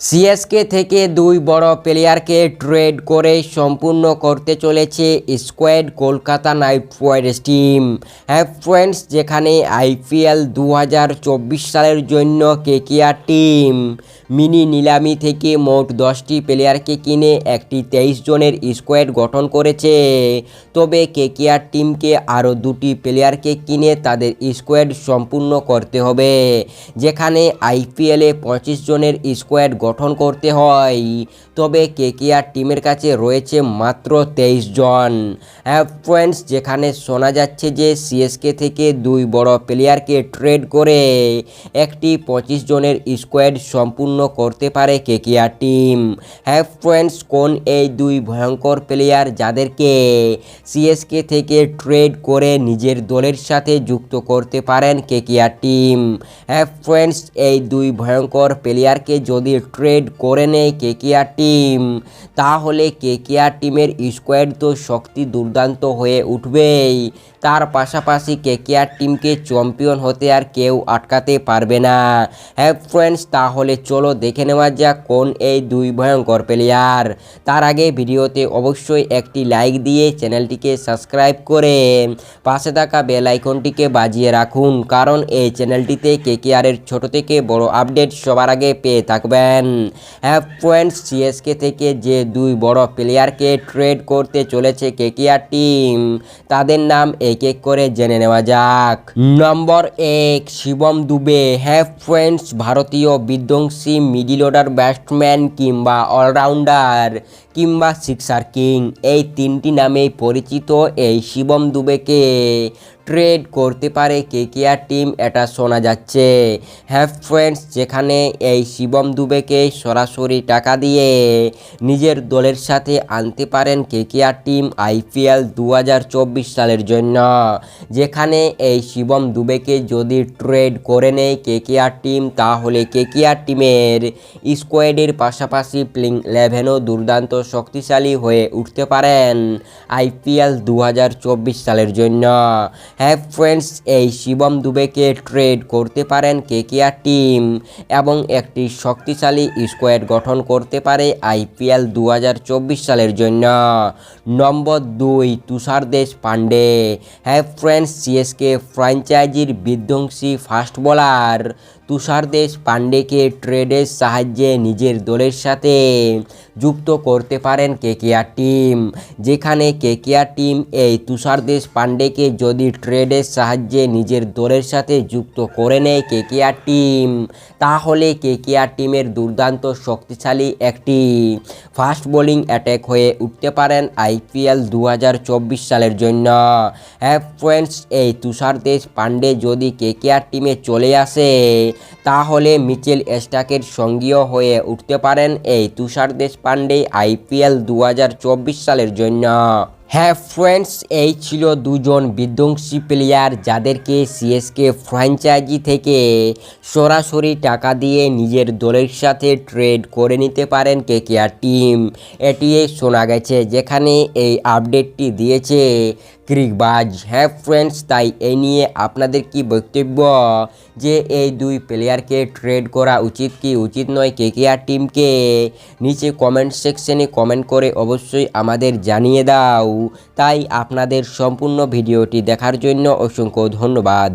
CSK থেকে দুই বড় প্লেয়ারকে ট্রেড করে সম্পূর্ণ করতে চলেছে squad Kolkata knight riders team হ্যাঁ ফ্রেন্ডস যেখানে আইপিএল দু হাজার চব্বিশ সালের জন্য কেকিআর টিম মিনি নিলামি থেকে মোট দশটি প্লেয়ারকে কিনে একটি তেইশ জনের স্কোয়াড গঠন করেছে। তবে কেকিআর টিমকে আরও দুটি প্লেয়ারকে কিনে তাদের স্কোয়াড সম্পূর্ণ করতে হবে, যেখানে আইপিএলে পঁচিশ জনের স্কোয়াড গঠন করতে হয়। তবে কেকেআর টিমের কাছে রয়েছে মাত্র তেইশ জন। হ্যাঁ ফ্রেন্ডস, যেখানে শোনা যাচ্ছে যে সিএসকে থেকে দুই বড় প্লেয়ারকে ট্রেড করে একটি পঁচিশ জনের স্কোয়াড সম্পূর্ণ করতে পারে কেকেআর টিম। হ্যাঁ ফ্রেন্ডস, কোন এই দুই ভয়ঙ্কর প্লেয়ার যাদেরকে সিএসকে থেকে ট্রেড করে নিজের দলের সাথে যুক্ত করতে পারেন কেকেআর টিম? হ্যাঁ ফ্রেন্ডস, এই দুই ভয়ঙ্কর প্লেয়ারকে যদি ট্রেড করে নেয় কেকেআর টিম। তাহলে কেকেআর টিমের স্কোয়াড তো শক্তি দুর্দান্ত হয়ে উঠবেই। তার পাশাপাশি কেকেআর টিমকে চ্যাম্পিয়ন হতে আর কেউ আটকাতে পারবে না। হ্যাঁ ফ্রেন্ডস, তাহলে চলো দেখে নেওয়া যাক কোন এই দুই ভয়ঙ্কর প্লেয়ার তার আগে ভিডিওতে অবশ্যই একটি লাইক দিয়ে চ্যানেলটিকে সাবস্ক্রাইব করে পাশে থাকা বেল আইকনটিকে বাজিয়ে রাখুন। কারণ এই চ্যানেলটিতে কেকেআরের ছোট থেকে বড় আপডেট সবার আগে পেয়ে থাকবেন। ফ্রেন্ডস সিএসকে থেকে যে দুই বড় প্লেয়ারকে ট্রেড করতে চলেছে কেকেআর টিম তাদের নাম এক এক করে জেনে নেওয়া যাক। নম্বর এক, শিবম দুবে হ্যাঁ ফ্রেন্ডস ভারতীয় বিধ্বংসী মিডিল অর্ডার ব্যাটসম্যান কিংবা অলরাউন্ডার কিংবা সিক্সার কিং এই তিনটি নামেই পরিচিত এই শিবম দুবেকে। ট্রেড করতে পারে কেকেআর টিম, এটা শোনা যাচ্ছে। হ্যাঁ ফ্রেন্ডস, যেখানে এই শিবম দুবেকে সরাসরি টাকা দিয়ে নিজের দলের সাথে আনতে পারেন কেকেআর টিম আইপিএল দু হাজার চব্বিশ সালের জন্য। যেখানে এই শিবম দুবেকে যদি ট্রেড করে নেয় কেকেআর টিম, তাহলে কেকেআর টিমের স্কোয়াডের পাশাপাশি প্লিং ইলেভেনও দুর্দান্ত শক্তিশালী হয়ে উঠতে পারেন আইপিএল দু হাজার চব্বিশ সালের জন্য। হ্যাঁ ফ্রেন্ডস এই শিবম দুবেকে ট্রেড করতে পারেন কেকেআর টিম এবং একটি শক্তিশালী স্কোয়াড গঠন করতে পারে আইপিএল দু হাজার চব্বিশ সালের জন্য। নম্বর দুই, তুষার দেশ পান্ডে হ্যাঁ ফ্রেন্ডস সিএসকে ফ্র্যাঞ্চাইজির বিধ্বংসী ফাস্ট বোলার তুষার দেশ পান্ডেকে ট্রেডের সাহায্যে নিজের দলের সাথে যুক্ত করতে পারেন কেকেআর টিম যেখানে কেকেআর টিম এই তুষার দেশ পান্ডেকে যদি ট্রেডের সাহায্যে নিজের দলের সাথে যুক্ত করে নেয় কেকেআর টিম। তাহলে কেকেআর টিমের দুর্দান্ত শক্তিশালী একটি ফাস্ট বোলিং অ্যাটাক হয়ে উঠতে পারেন আইপিএল দু হাজার চব্বিশ সালের জন্য। হ্যাঁ ফ্রেন্ডস, এই তুষার দেশ পান্ডে যদি কেকেআর টিমে চলে আসে, তাহলে মিচেল স্টাকের সঙ্গীয় হয়ে উঠতে পারেন এই তুষার দেশ পান্ডে আইপিএল দু হাজার চব্বিশ সালের জন্য। হ্যাঁ ফ্রেন্ডস, এই ছিল দুজন বিধ্বংসী প্লেয়ার যাদেরকে সিএসকে ফ্র্যাঞ্চাইজি থেকে সরাসরি টাকা দিয়ে নিজের দলের সাথে ট্রেড করে নিতে পারেন কে কেয়ার টিম এটি শোনা গেছে, যেখানে এই আপডেটটি দিয়েছে ক্রিকবাজ হ্যাঁ ফ্রেন্ডস, তাই এ নিয়ে আপনাদের কি বক্তব্য? যে এই দুই প্লেয়ারকে ট্রেড করা উচিত কি উচিত নয়, কে কে আর টিমকে নিচে কমেন্ট সেকশনে কমেন্ট করে অবশ্যই আমাদের জানিয়ে দাও। তাই আপনাদের সম্পূর্ণ ভিডিওটি দেখার জন্য অসংখ্য ধন্যবাদ।